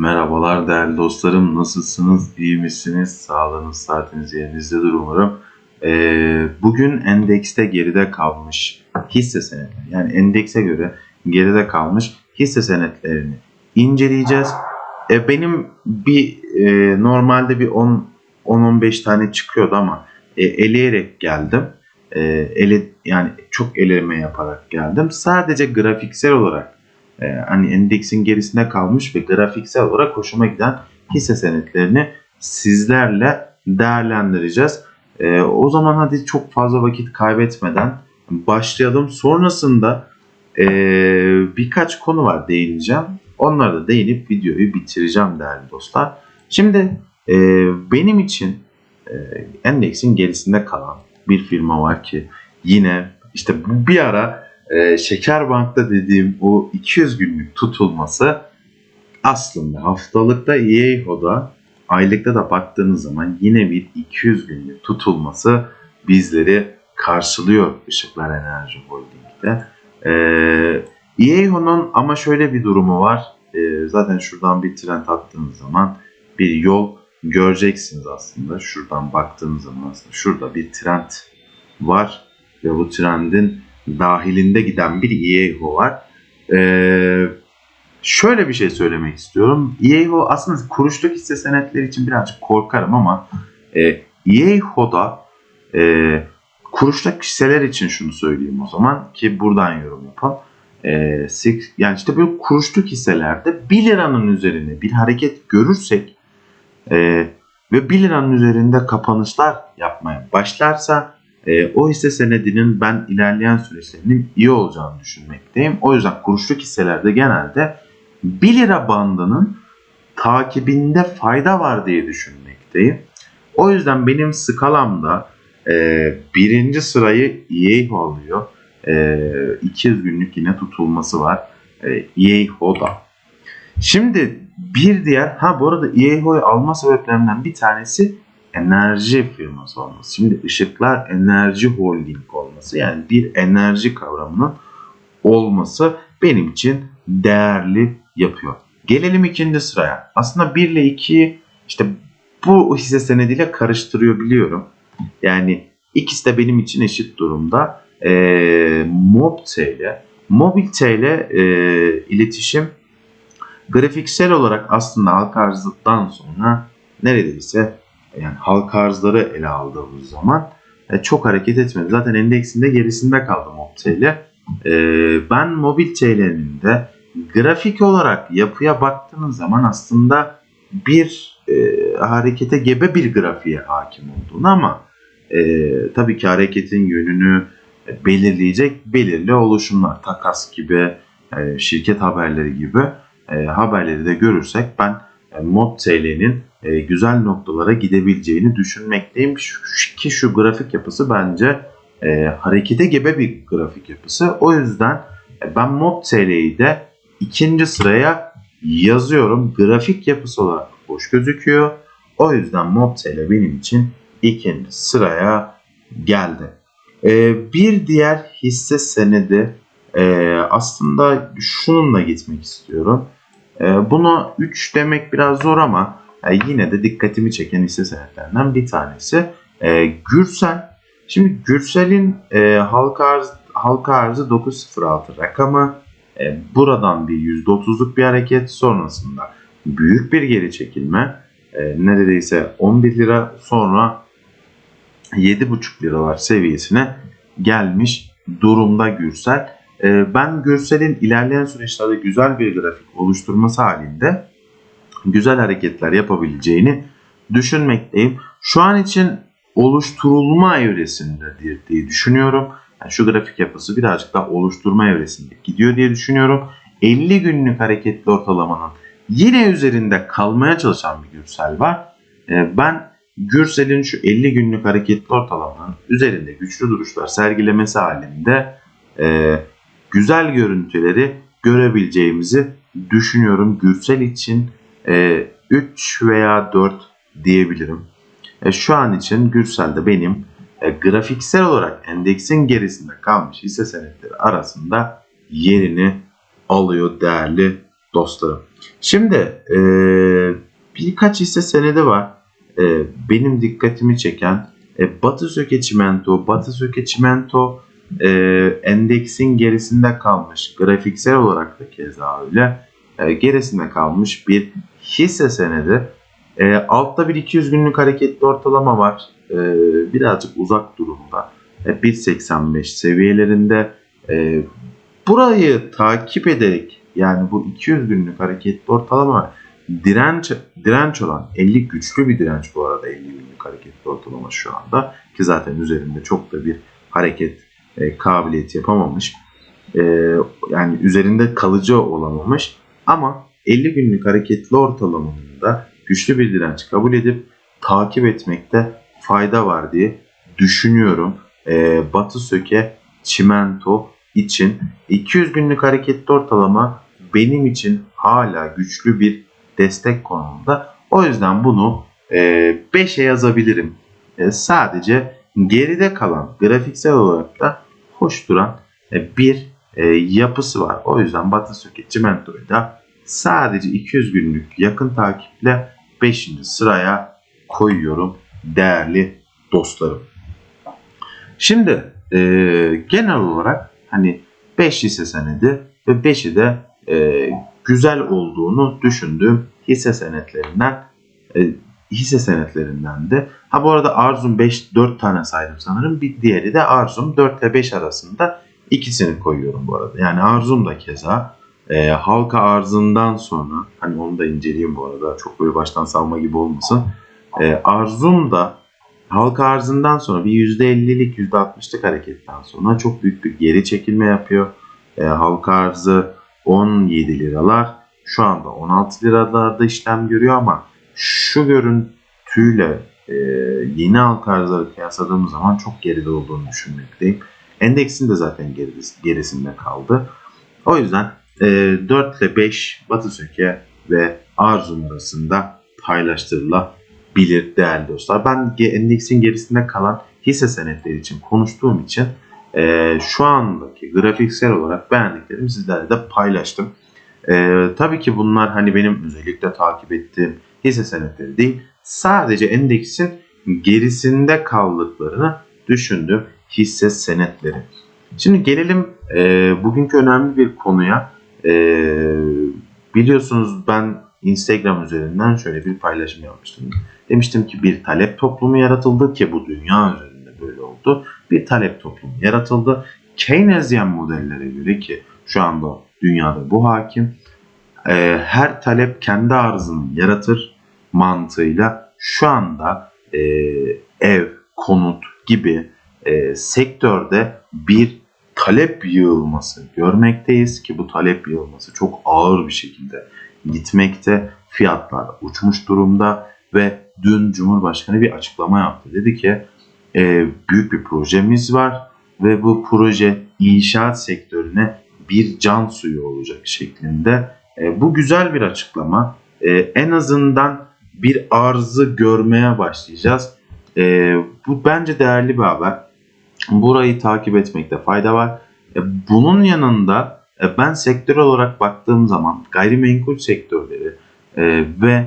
Merhabalar değerli dostlarım. Nasılsınız? İyi misiniz? Sağlığınız, saatiniz yerinizdedir umarım. Ee, bugün endekste geride kalmış hisse senetleri yani endekse göre geride kalmış hisse senetlerini inceleyeceğiz. Ee, benim bir e, normalde bir 10 10-15 tane çıkıyordu ama e, eleyerek geldim. E, ele yani çok eleme yaparak geldim. Sadece grafiksel olarak e, hani endeksin gerisinde kalmış ve grafiksel olarak hoşuma giden hisse senetlerini sizlerle değerlendireceğiz. E, o zaman hadi çok fazla vakit kaybetmeden başlayalım. Sonrasında e, birkaç konu var değineceğim. Onlara da değinip videoyu bitireceğim değerli dostlar. Şimdi e, benim için e, endeksin gerisinde kalan bir firma var ki yine işte bir ara e, Şekerbank'ta dediğim o 200 günlük tutulması aslında haftalıkta EAHO'da aylıkta da baktığınız zaman yine bir 200 günlük tutulması bizleri karşılıyor Işıklar Enerji Holding'de. E, EAHO'nun ama şöyle bir durumu var. E, zaten şuradan bir trend attığınız zaman bir yol göreceksiniz aslında. Şuradan baktığınız zaman aslında şurada bir trend var ve bu trendin dahilinde giden bir EAHO var. Ee, şöyle bir şey söylemek istiyorum. EAHO aslında kuruşluk hisse senetleri için birazcık korkarım ama e, EAHO'da e, kuruşluk hisseler için şunu söyleyeyim o zaman ki buradan yorum yapalım. E, yani işte böyle kuruşluk hisselerde 1 liranın üzerine bir hareket görürsek e, ve 1 liranın üzerinde kapanışlar yapmaya başlarsa e, o hisse senedinin ben ilerleyen süreçlerinin iyi olacağını düşünmekteyim. O yüzden kuruşluk hisselerde genelde 1 lira bandının takibinde fayda var diye düşünmekteyim. O yüzden benim skalamda e, birinci sırayı EA alıyor. E, 200 günlük yine tutulması var. E, EAHO'da. Şimdi bir diğer, ha bu arada EAHO'yu alma sebeplerinden bir tanesi enerji firması olması. Şimdi ışıklar enerji holding olması yani bir enerji kavramının olması benim için değerli yapıyor. Gelelim ikinci sıraya. Aslında 1 ile 2'yi işte bu hisse senediyle karıştırıyor biliyorum. Yani ikisi de benim için eşit durumda. E, MobTL, MobilTL e, iletişim grafiksel olarak aslında halka arzdan sonra neredeyse yani halka arzları ele aldığımız zaman e, çok hareket etmedi. Zaten endeksinde gerisinde kaldı MobTL. E, ben Mobil TL'nin de grafik olarak yapıya baktığınız zaman aslında bir e, harekete gebe bir grafiğe hakim olduğunu ama e, tabii ki hareketin yönünü belirleyecek belirli oluşumlar takas gibi e, şirket haberleri gibi e, haberleri de görürsek ben e, Mod TL'nin e, güzel noktalara gidebileceğini düşünmekteyim ki şu grafik yapısı bence e, harekete gebe bir grafik yapısı. O yüzden e, ben Mod TL'yi de ikinci sıraya yazıyorum. Grafik yapısı olarak hoş gözüküyor. O yüzden Mod TL benim için ikinci sıraya geldi. E, bir diğer hisse senedi aslında şununla gitmek istiyorum. E, buna 3 demek biraz zor ama e, yine de dikkatimi çeken hisse senetlerinden bir tanesi. E, Gürsel. Şimdi Gürsel'in e, halka, arz, halka arzı 906 rakamı. E, buradan bir %30'luk bir hareket sonrasında büyük bir geri çekilme. E, neredeyse 11 lira sonra 7,5 liralar seviyesine gelmiş durumda Gürsel. E, ben Gürsel'in ilerleyen süreçlerde güzel bir grafik oluşturması halinde güzel hareketler yapabileceğini düşünmekteyim. Şu an için oluşturulma evresindedir diye düşünüyorum. Yani şu grafik yapısı birazcık daha oluşturma evresinde gidiyor diye düşünüyorum. 50 günlük hareketli ortalamanın yine üzerinde kalmaya çalışan bir Gürsel var. Ee, ben Gürsel'in şu 50 günlük hareketli ortalamanın üzerinde güçlü duruşlar sergilemesi halinde e, güzel görüntüleri görebileceğimizi düşünüyorum. Gürsel için e, 3 veya 4 diyebilirim. E, şu an için Gürsel'de benim e, grafiksel olarak endeksin gerisinde kalmış hisse senetleri arasında yerini alıyor değerli dostlarım. Şimdi e, birkaç hisse senedi var. E, benim dikkatimi çeken Batı Söke Çimento, Batı Söke Çimento e, endeksin gerisinde kalmış. Grafiksel olarak da keza öyle. E, gerisinde kalmış bir hisse senedi. E, altta bir 200 günlük hareketli ortalama var. E, birazcık uzak durumda. E, 1.85 seviyelerinde. E, burayı takip ederek yani bu 200 günlük hareketli ortalama direnç direnç olan 50 güçlü bir direnç bu arada 50 günlük hareketli ortalama şu anda ki zaten üzerinde çok da bir hareket e, kabiliyeti yapamamış. E, yani üzerinde kalıcı olamamış ama 50 günlük hareketli ortalamanın da güçlü bir direnç kabul edip takip etmekte fayda var diye düşünüyorum. E, Batı Söke Çimento için 200 günlük hareketli ortalama benim için hala güçlü bir destek konumunda. O yüzden bunu 5'e yazabilirim. E, sadece geride kalan grafiksel olarak da hoş duran e, bir e, yapısı var. O yüzden Batı Söke Çimento'yu da sadece 200 günlük yakın takiple 5. sıraya koyuyorum değerli dostlarım. Şimdi e, genel olarak hani 5 hisse senedi ve 5'i de e, güzel olduğunu düşündüğüm hisse senetlerinden e, hisse senetlerinden de. Ha bu arada Arzum 5 4 tane saydım sanırım. Bir diğeri de Arzum 4 ile 5 arasında ikisini koyuyorum bu arada. Yani Arzum da keza e, halka arzından sonra hani onu da inceleyeyim bu arada. Çok böyle baştan salma gibi olmasın. E, Arzum da halka arzından sonra bir %50'lik %60'lık hareketten sonra çok büyük bir geri çekilme yapıyor. E, halka arzı 17 liralar şu anda 16 liralarda işlem görüyor ama şu görüntüyle e, yeni halka arzları kıyasladığımız zaman çok geride olduğunu düşünmekteyim. Endeksin de zaten gerisinde kaldı. O yüzden e, 4 ile 5 Batı Söke ve Arzum arasında paylaştırılabilir değerli dostlar. Ben endeksin gerisinde kalan hisse senetleri için konuştuğum için e, şu andaki grafiksel olarak beğendiklerimi sizlerle de paylaştım. E, tabii ki bunlar hani benim özellikle takip ettiğim hisse senetleri değil. Sadece endeksin gerisinde kaldıklarını düşündüğüm hisse senetleri. Şimdi gelelim e, bugünkü önemli bir konuya. E, biliyorsunuz ben Instagram üzerinden şöyle bir paylaşım yapmıştım. Demiştim ki bir talep toplumu yaratıldı ki bu dünya üzerinde böyle oldu. Bir talep toplumu yaratıldı. Keynesyen modellere göre ki şu anda dünyada bu hakim. E, her talep kendi arzını yaratır mantığıyla şu anda e, ev, konut gibi e, sektörde bir talep yığılması görmekteyiz ki bu talep yığılması çok ağır bir şekilde gitmekte. Fiyatlar uçmuş durumda ve dün Cumhurbaşkanı bir açıklama yaptı. Dedi ki e, büyük bir projemiz var ve bu proje inşaat sektörüne bir can suyu olacak şeklinde. E, bu güzel bir açıklama. E, en azından bir arzı görmeye başlayacağız. E, bu bence değerli bir haber. Burayı takip etmekte fayda var. E, bunun yanında e, ben sektör olarak baktığım zaman gayrimenkul sektörleri e, ve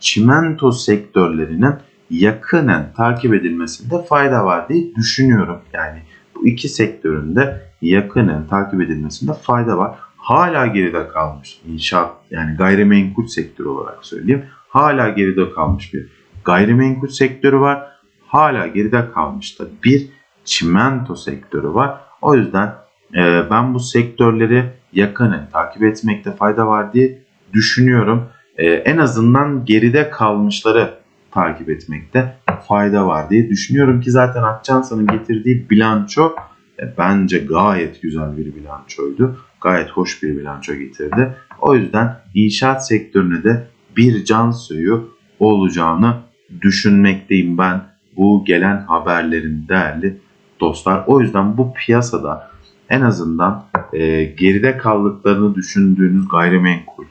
çimento sektörlerinin yakinen takip edilmesinde fayda var diye düşünüyorum. Yani bu iki sektörün de yakinen takip edilmesinde fayda var. Hala geride kalmış inşaat yani gayrimenkul sektörü olarak söyleyeyim. Hala geride kalmış bir gayrimenkul sektörü var. Hala geride kalmış da bir çimento sektörü var. O yüzden e, ben bu sektörleri yakinen takip etmekte fayda var diye düşünüyorum. E, en azından geride kalmışları takip etmekte fayda var diye düşünüyorum ki zaten Akçansa'nın getirdiği bilanço e, bence gayet güzel bir bilançoydu. Gayet hoş bir bilanço getirdi. O yüzden inşaat sektörüne de bir can suyu olacağını düşünmekteyim ben bu gelen haberlerin değerli dostlar. O yüzden bu piyasada en azından e, geride kaldıklarını düşündüğünüz gayrimenkul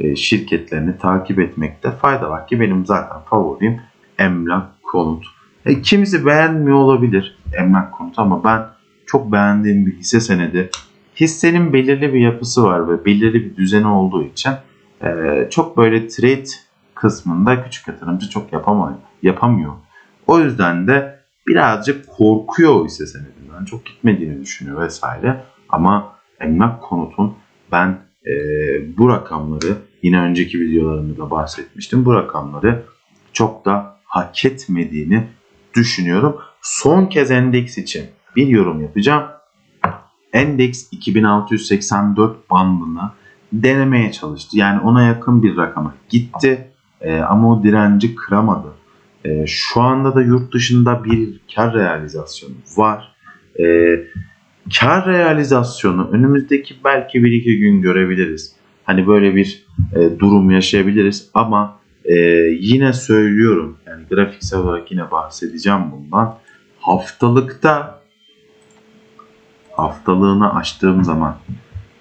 e, şirketlerini takip etmekte fayda var ki benim zaten favorim emlak konut. E, kimisi beğenmiyor olabilir emlak konut ama ben çok beğendiğim bir hisse senedi. Hissenin belirli bir yapısı var ve belirli bir düzeni olduğu için Ee, çok böyle trade kısmında küçük yatırımcı çok yapamıyor, yapamıyor. O yüzden de birazcık korkuyor o hisse senedinden. Çok gitmediğini düşünüyor vesaire. Ama emlak konutun ben e, bu rakamları yine önceki videolarımda bahsetmiştim. Bu rakamları çok da hak etmediğini düşünüyorum. Son kez endeks için bir yorum yapacağım. Endeks 2684 bandını denemeye çalıştı. Yani ona yakın bir rakama gitti. Ee, ama o direnci kıramadı. Ee, şu anda da yurt dışında bir kar realizasyonu var. Ee, kar realizasyonu önümüzdeki belki 1-2 gün görebiliriz. Hani böyle bir e, durum yaşayabiliriz ama e, yine söylüyorum yani grafiksel olarak yine bahsedeceğim bundan. Haftalıkta haftalığını açtığım zaman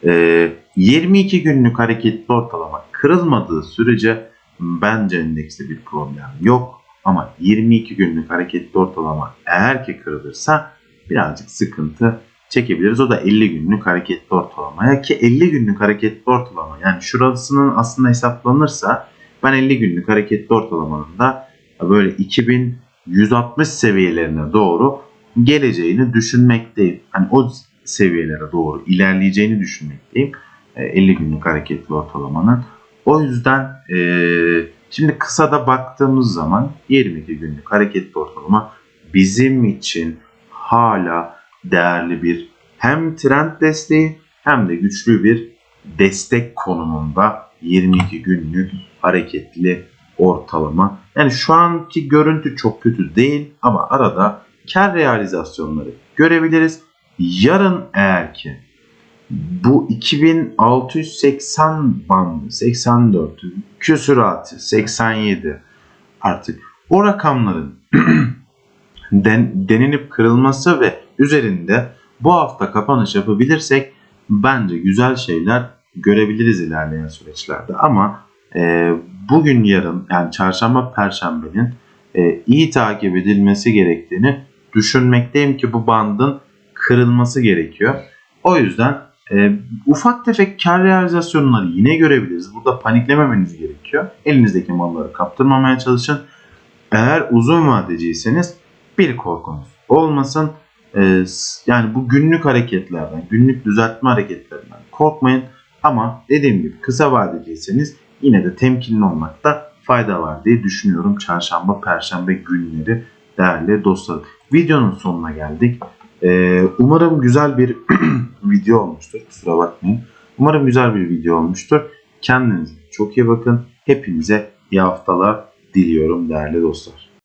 e, 22 günlük hareketli ortalama kırılmadığı sürece bence endekste bir problem yok. Ama 22 günlük hareketli ortalama eğer ki kırılırsa birazcık sıkıntı çekebiliriz. O da 50 günlük hareketli ortalamaya ki 50 günlük hareketli ortalama yani şurasının aslında hesaplanırsa ben 50 günlük hareketli ortalamanın da böyle 2160 seviyelerine doğru geleceğini düşünmekteyim. Hani o seviyelere doğru ilerleyeceğini düşünmekteyim. E, 50 günlük hareketli ortalamanın. O yüzden e, şimdi kısada baktığımız zaman 22 günlük hareketli ortalama bizim için hala değerli bir hem trend desteği hem de güçlü bir destek konumunda 22 günlük hareketli ortalama. Yani şu anki görüntü çok kötü değil ama arada kar realizasyonları görebiliriz. Yarın eğer ki bu 2680 bandı 84 küsuratı 87 artık. O rakamların den, denenip kırılması ve üzerinde bu hafta kapanış yapabilirsek bence güzel şeyler görebiliriz ilerleyen süreçlerde. Ama e, bugün yarın yani çarşamba perşembenin e, iyi takip edilmesi gerektiğini düşünmekteyim ki bu bandın kırılması gerekiyor. O yüzden e, ufak tefek kar realizasyonları yine görebiliriz. Burada paniklememeniz gerekiyor. Elinizdeki malları kaptırmamaya çalışın. Eğer uzun vadeciyseniz bir korkunuz olmasın. E, yani bu günlük hareketlerden, günlük düzeltme hareketlerinden korkmayın. Ama dediğim gibi kısa vadeciyseniz yine de temkinli olmakta fayda var diye düşünüyorum. Çarşamba, perşembe günleri değerli dostlarım. Videonun sonuna geldik. Ee, umarım güzel bir video olmuştur. Kusura bakmayın. Umarım güzel bir video olmuştur. Kendinize çok iyi bakın. Hepinize iyi haftalar diliyorum değerli dostlar.